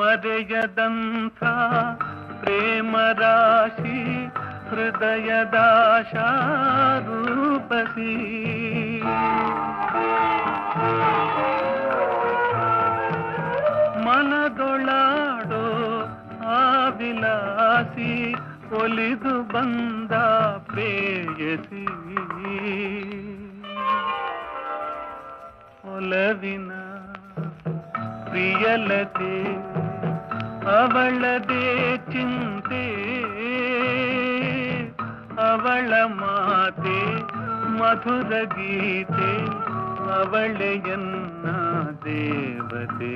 ಮರೆಯದಂಥ ಪ್ರೇಮ ರಾಶಿ ಹೃದಯದಾಶಾ ರೂಪಸಿ ಮನದೊಳಾಡೋ ಆ ವಿಲಾಸಿ ಒಲಿದು ಬಂದ ಪ್ರೇಯಸಿ. ಒಲವಿನ ಪ್ರಿಯಲತೆ ಅವಳದೇ ಚಿಂತೆ ಅವಳ ಮಾತೆ ಮಧುರ ಗೀತೆ ಅವಳೆಯನ್ನ ದೇವತೆ